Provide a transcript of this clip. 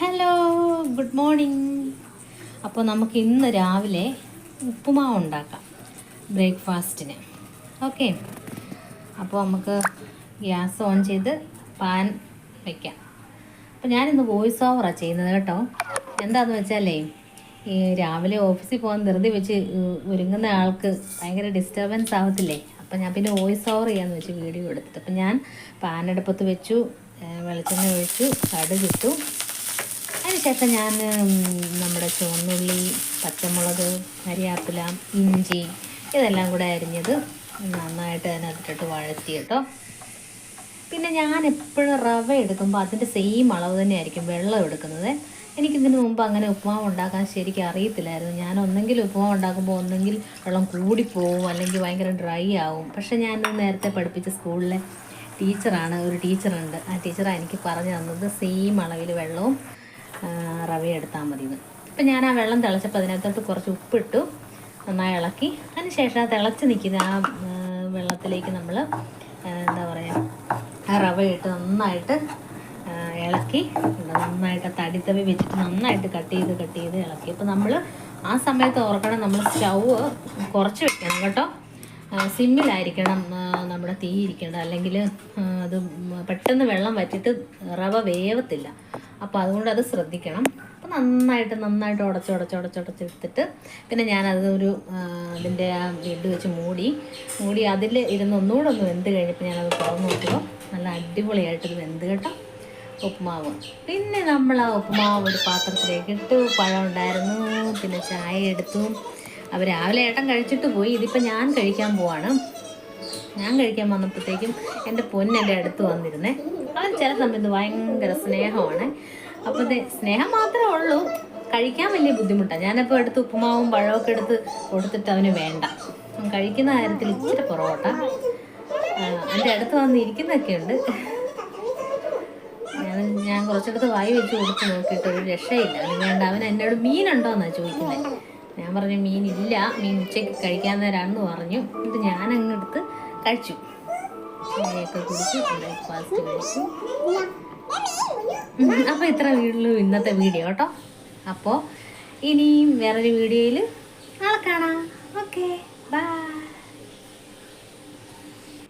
Hello good morning അപ്പോൾ നമുക്ക് ഇന്ന് രാവിലെ ഉപ്പുമാവ് ഉണ്ടാക്കാം ബ്രേക്ക്ഫാസ്റ്റിന്. ഓക്കെ അപ്പോൾ നമുക്ക് ഗ്യാസ് ഓൺ ചെയ്ത് പാൻ വയ്ക്കാം അപ്പോൾ ഞാനിന്ന് വോയിസ് ഓവറാണ് ചെയ്യുന്നത് കേട്ടോ. എന്താണെന്ന് വെച്ചാലേ ഈ രാവിലെ ഓഫീസിൽ പോകാൻ ധൃതി വെച്ച് ഒരുങ്ങുന്ന ആൾക്ക് ഭയങ്കര ഡിസ്റ്റർബൻസ് ആവത്തില്ലേ? അപ്പോൾ ഞാൻ പിന്നെ വോയിസ് ഓവർ ചെയ്യാമെന്ന് വെച്ച് വീഡിയോ എടുത്തിട്ട്. അപ്പം ഞാൻ പാനടുപ്പത്ത് വെച്ചു വെളിച്ചെണ്ണ ഒഴിച്ചു കടുകിട്ടു അതിനുശേഷം ഞാൻ നമ്മുടെ ചുവന്നുള്ളി പച്ചമുളക് കരിയാപ്പില ഇഞ്ചി ഇതെല്ലാം കൂടെ അരിഞ്ഞത് നന്നായിട്ട് അതിനകത്തിട്ട് വഴറ്റി കേട്ടോ. പിന്നെ ഞാൻ എപ്പോഴും റവ എടുക്കുമ്പോൾ അതിന്റെ സെയിം അളവ് തന്നെയായിരിക്കും വെള്ളം എടുക്കുന്നത്. എനിക്കിതിന് മുമ്പ് അങ്ങനെ ഉപ്പുമാവ് ഉണ്ടാക്കാൻ ശരിക്കും അറിയത്തില്ലായിരുന്നു. ഞാൻ ഒന്നെങ്കിൽ ഉപ്പുമാവ് ഉണ്ടാക്കുമ്പോൾ ഒന്നെങ്കിൽ വെള്ളം കൂടിപ്പോവും അല്ലെങ്കിൽ ഭയങ്കര ഡ്രൈ ആവും. പക്ഷെ ഞാൻ നേരത്തെ പഠിപ്പിച്ച സ്കൂളിലെ ടീച്ചറാണ് ഒരു ടീച്ചറുണ്ട്. ആ ടീച്ചറാണ് എനിക്ക് പറഞ്ഞു തന്നത് സെയിം അളവിൽ വെള്ളവും ആ, റവയും എടുത്താൽ മതി അപ്പം ഞാൻ ആ വെള്ളം തിളച്ചപ്പോൾ അതിനകത്തോട്ട് കുറച്ച് ഉപ്പിട്ടു. നന്നായി ഇളക്കി. അതിന് ശേഷം തിളച്ച് നിൽക്കുന്ന ആ വെള്ളത്തിലേക്ക് നമ്മൾ എന്താ പറയുക ആ റവ ഇട്ട് നന്നായിട്ട് ഇളക്കി. നന്നായിട്ട് തടിത്തവി വെച്ചിട്ട് നന്നായിട്ട് കട്ട് ചെയ്ത് കട്ട് ചെയ്ത് ഇളക്കി. അപ്പോൾ നമ്മൾ ആ സമയത്ത് ഓർക്കണം നമ്മൾ സ്റ്റൗ കുറച്ച് വെക്കണം കേട്ടോ. സിമ്മിലായിരിക്കണം നമ്മുടെ തീ ഇരിക്കേണ്ടത് അല്ലെങ്കിൽ അത് പെട്ടെന്ന് വെള്ളം വറ്റിയിട്ട് റവ വേവത്തില്ല. അപ്പോൾ അതുകൊണ്ട് അത് ശ്രദ്ധിക്കണം. അപ്പോൾ നന്നായിട്ട് നന്നായിട്ട് ഉടച്ച് ഉടച്ച് ഉടച്ച് ഉടച്ചെടുത്തിട്ട് പിന്നെ ഞാനത് ഒരു ഇതിന്റെ ആ ലിഡ് വെച്ച് മൂടി മൂടി അതിൽ ഇരുന്ന് ഒന്നുകൂടെ ഒന്ന് വെന്ത് കഴിഞ്ഞപ്പോൾ ഞാനത് തുറന്ന് നോക്കുമ്പോൾ നല്ല അടിപൊളിയായിട്ട് ഇത് വെന്ത് കേട്ടോ. ഉപ്പുമാവ് പിന്നെ നമ്മൾ ആ ഉപ്പുമാവ് ഒരു പാത്രത്തിലേക്ക് ഇട്ടു. പഴം ഉണ്ടായിരുന്നു പിന്നെ ചായ എടുത്തു. അവർ രാവിലെ ഏട്ടൻ കഴിച്ചിട്ട് പോയി. ഇതിപ്പോൾ ഞാൻ കഴിക്കാൻ പോവാണ്. ഞാൻ കഴിക്കാൻ വന്നപ്പോഴത്തേക്കും എന്റെ പൊന്നെന്റെ അടുത്ത് വന്നിരുന്നേ. അവൻ ചില സമയത്ത് ഭയങ്കര സ്നേഹമാണ്. അപ്പോൾ സ്നേഹം മാത്രമേ ഉള്ളൂ. കഴിക്കാൻ വലിയ ബുദ്ധിമുട്ടാണ്. ഞാനപ്പോൾ എടുത്ത് ഉപ്പുമാവും പഴമൊക്കെ എടുത്ത് കൊടുത്തിട്ട് അവന് വേണ്ട. കഴിക്കുന്ന കാര്യത്തിൽ ഇച്ചിരി പൊറോട്ട എന്റെ അടുത്ത് വന്ന് ഇരിക്കുന്നൊക്കെ ഉണ്ട്. ഞാൻ ഞാൻ കുറച്ചെടുത്ത് വായി വെച്ച് കൊടുത്ത് നോക്കിയിട്ട് ഒരു രക്ഷയില്ല. അവന് വേണ്ട. അവൻ എന്നോട് മീനുണ്ടോന്നാണ് ചോദിക്കുന്നത് ഞാൻ പറഞ്ഞു മീനില്ല മീൻ ഉച്ചയ്ക്ക് കഴിക്കാൻ നേരാണെന്ന് പറഞ്ഞു. എന്നിട്ട് ഞാൻ അങ്ങ് എടുത്ത് കഴിച്ചു. ചായയൊക്കെ കുടിച്ചു ബ്രേക്ക്ഫാസ്റ്റ് കഴിച്ചു. ഉം, അപ്പോൾ ഇത്ര വീട്ടിലും ഇന്നത്തെ വീഡിയോ കേട്ടോ. അപ്പോൾ ഇനിയും വേറൊരു വീഡിയോയിൽ നാളെ കാണാം. Okay bye.